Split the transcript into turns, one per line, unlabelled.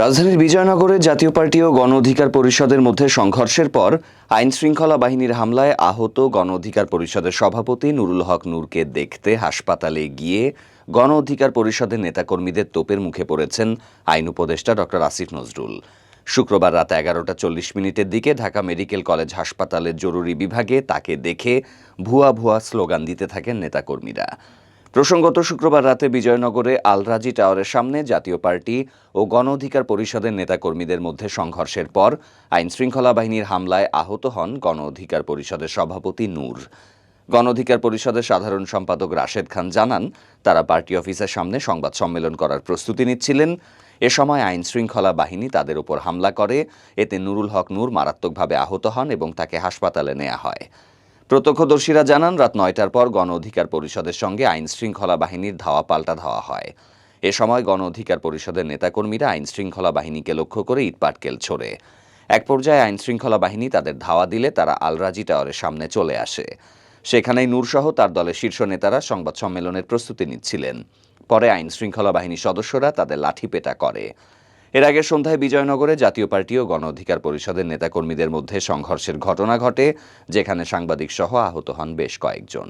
রাজধানীর বিজয়নগরে জাতীয় পার্টি ও গণ অধিকার পরিষদের মধ্যে সংঘর্ষের পর আইন শৃঙ্খলা বাহিনীর হামলায় আহত গণ অধিকার পরিষদের সভাপতি নুরুল হক নূরকে দেখতে হাসপাতালে গিয়ে গণ অধিকার পরিষদের নেতাকর্মীদের তোপের মুখে পড়েছেন আইন উপদেষ্টা ডক্টর আসিফ নজরুল। শুক্রবার রাত এগারোটা চল্লিশ মিনিটের দিকে ঢাকা মেডিকেল কলেজ হাসপাতালের জরুরি বিভাগে তাকে দেখে ভুয়া ভুয়া স্লোগান দিতে থাকেন নেতাকর্মীরা। প্রসঙ্গত শুক্রবার রাতে বিজয়নগরে আলরাজি টাওয়ারের সামনে জাতীয় পার্টি ও গণ অধিকার পরিষদের নেতাকর্মীদের মধ্যে সংঘর্ষের পর আইন শৃঙ্খলা বাহিনীর হামলায় আহত হন গণ অধিকার পরিষদের সভাপতি নূর। গণ অধিকার পরিষদের সাধারণ সম্পাদক রাশেদ খান জানান, তারা পার্টি অফিসের সামনে সংবাদ সম্মেলন করার প্রস্তুতি নিচ্ছিলেন। এ সময় আইন শৃঙ্খলা বাহিনী তাদের উপর হামলা করে। এতে নুরুল হক নূর মারাত্মকভাবে আহত হন এবং তাকে হাসপাতালে নেওয়া হয়। প্রত্যক্ষদর্শীরা জানান, রাত নয়টার পর গণ অধিকার পরিষদের সঙ্গে আইন শৃঙ্খলা বাহিনীর ধাওয়া পাল্টা ধাওয়া হয়। এ সময় গণ অধিকার পরিষদের নেতাকর্মীরা আইন শৃঙ্খলা বাহিনীকে লক্ষ্য করে ইটপাটকেল ছোড়ে। এক পর্যায়ে আইন শৃঙ্খলা বাহিনী তাদের ধাওয়া দিলে তারা আলরাজি টাওয়ারের সামনে চলে আসে। সেখানেই নূরসহ তার দলের শীর্ষ নেতারা সংবাদ সম্মেলনের প্রস্তুতি নিচ্ছিলেন। পরে আইন শৃঙ্খলা বাহিনীর সদস্যরা তাদের লাঠিপেটা করে। এর আগে সন্ধ্যায় বিজয়নগরে জাতীয় পার্টি ও গণ অধিকার পরিষদের নেতাকর্মীদের মধ্যে সংঘর্ষের ঘটনা ঘটে, যেখানে সাংবাদিক সহ আহত হন বেশ কয়েকজন।